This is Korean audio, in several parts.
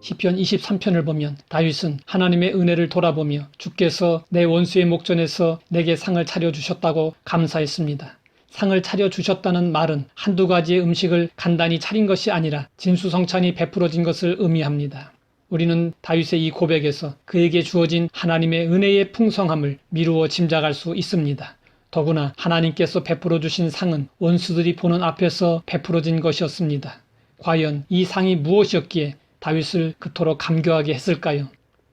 시편 23편을 보면 다윗은 하나님의 은혜를 돌아보며 주께서 내 원수의 목전에서 내게 상을 차려 주셨다고 감사했습니다. 상을 차려 주셨다는 말은 한두 가지의 음식을 간단히 차린 것이 아니라 진수성찬이 베풀어진 것을 의미합니다. 우리는 다윗의 이 고백에서 그에게 주어진 하나님의 은혜의 풍성함을 미루어 짐작할 수 있습니다. 더구나 하나님께서 베풀어 주신 상은 원수들이 보는 앞에서 베풀어진 것이었습니다. 과연 이 상이 무엇이었기에 다윗을 그토록 감교하게 했을까요?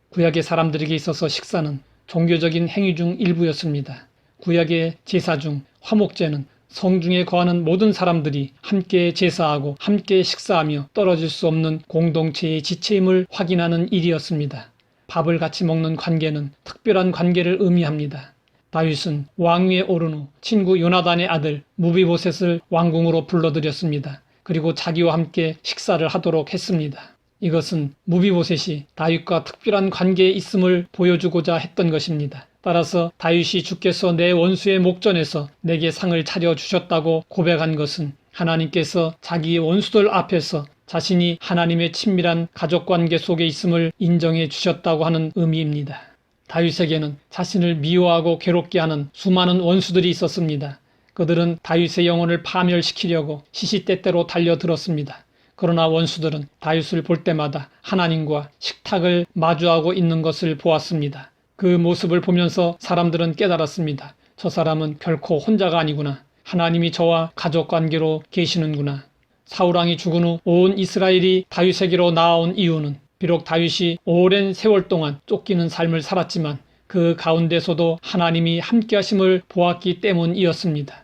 구약의 사람들에게 있어서 식사는 종교적인 행위 중 일부였습니다. 구약의 제사 중 화목제는 성중에 거하는 모든 사람들이 함께 제사하고 함께 식사하며 떨어질 수 없는 공동체의 지체임을 확인하는 일이었습니다. 밥을 같이 먹는 관계는 특별한 관계를 의미합니다. 다윗은 왕위에 오른 후 친구 요나단의 아들 무비보셋을 왕궁으로 불러들였습니다. 그리고 자기와 함께 식사를 하도록 했습니다. 이것은 무비보셋이 다윗과 특별한 관계에 있음을 보여주고자 했던 것입니다. 따라서 다윗이 주께서 내 원수의 목전에서 내게 상을 차려 주셨다고 고백한 것은 하나님께서 자기의 원수들 앞에서 자신이 하나님의 친밀한 가족 관계 속에 있음을 인정해 주셨다고 하는 의미입니다. 다윗에게는 자신을 미워하고 괴롭게 하는 수많은 원수들이 있었습니다. 그들은 다윗의 영혼을 파멸시키려고 시시때때로 달려들었습니다. 그러나 원수들은 다윗을 볼 때마다 하나님과 식탁을 마주하고 있는 것을 보았습니다. 그 모습을 보면서 사람들은 깨달았습니다. 저 사람은 결코 혼자가 아니구나. 하나님이 저와 가족 관계로 계시는구나. 사우랑이 죽은 후 온 이스라엘이 다윗에게로 나아온 이유는 비록 다윗이 오랜 세월 동안 쫓기는 삶을 살았지만 그 가운데서도 하나님이 함께 하심을 보았기 때문이었습니다.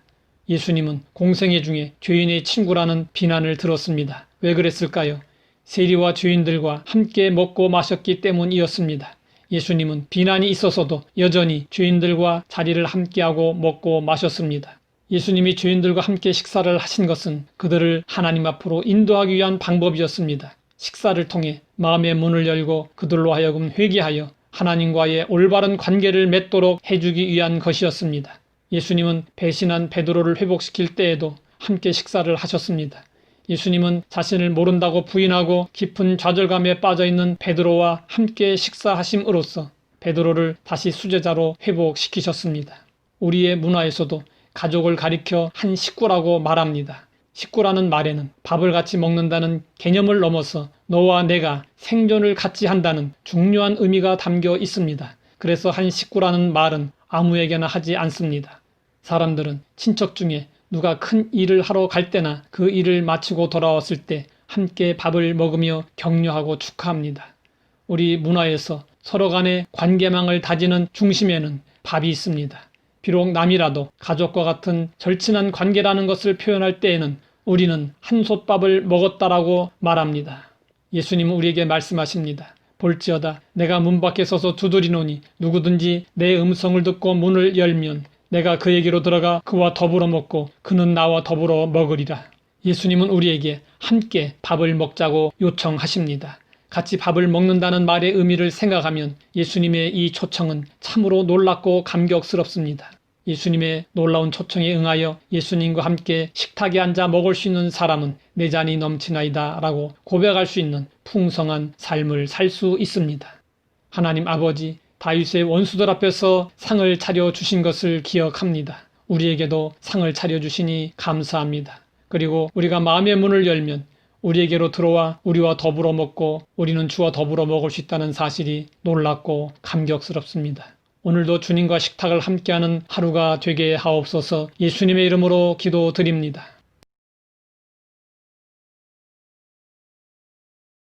예수님은 공생애 중에 죄인의 친구라는 비난을 들었습니다. 왜 그랬을까요? 세리와 죄인들과 함께 먹고 마셨기 때문이었습니다. 예수님은 비난이 있어서도 여전히 죄인들과 자리를 함께하고 먹고 마셨습니다. 예수님이 죄인들과 함께 식사를 하신 것은 그들을 하나님 앞으로 인도하기 위한 방법이었습니다. 식사를 통해 마음의 문을 열고 그들로 하여금 회개하여 하나님과의 올바른 관계를 맺도록 해주기 위한 것이었습니다. 예수님은 배신한 베드로를 회복시킬 때에도 함께 식사를 하셨습니다. 예수님은 자신을 모른다고 부인하고 깊은 좌절감에 빠져 있는 베드로와 함께 식사하심으로써 베드로를 다시 수제자로 회복시키셨습니다. 우리의 문화에서도 가족을 가리켜 한 식구라고 말합니다. 식구라는 말에는 밥을 같이 먹는다는 개념을 넘어서 너와 내가 생존을 같이 한다는 중요한 의미가 담겨 있습니다. 그래서 한 식구라는 말은 아무에게나 하지 않습니다. 사람들은 친척 중에 누가 큰 일을 하러 갈 때나 그 일을 마치고 돌아왔을 때 함께 밥을 먹으며 격려하고 축하합니다. 우리 문화에서 서로 간의 관계망을 다지는 중심에는 밥이 있습니다. 비록 남이라도 가족과 같은 절친한 관계라는 것을 표현할 때에는 우리는 한솥밥을 먹었다라고 말합니다. 예수님은 우리에게 말씀하십니다. 볼지어다 내가 문 밖에 서서 두드리노니 누구든지 내 음성을 듣고 문을 열면 내가 그에게로 들어가 그와 더불어 먹고 그는 나와 더불어 먹으리라. 예수님은 우리에게 함께 밥을 먹자고 요청하십니다. 같이 밥을 먹는다는 말의 의미를 생각하면 예수님의 이 초청은 참으로 놀랍고 감격스럽습니다. 예수님의 놀라운 초청에 응하여 예수님과 함께 식탁에 앉아 먹을 수 있는 사람은 내 잔이 넘치나이다 라고 고백할 수 있는 풍성한 삶을 살 수 있습니다. 하나님 아버지, 다윗의 원수들 앞에서 상을 차려 주신 것을 기억합니다. 우리에게도 상을 차려 주시니 감사합니다. 그리고 우리가 마음의 문을 열면 우리에게로 들어와 우리와 더불어 먹고 우리는 주와 더불어 먹을 수 있다는 사실이 놀랍고 감격스럽습니다. 오늘도 주님과 식탁을 함께하는 하루가 되게 하옵소서 예수님의 이름으로 기도드립니다.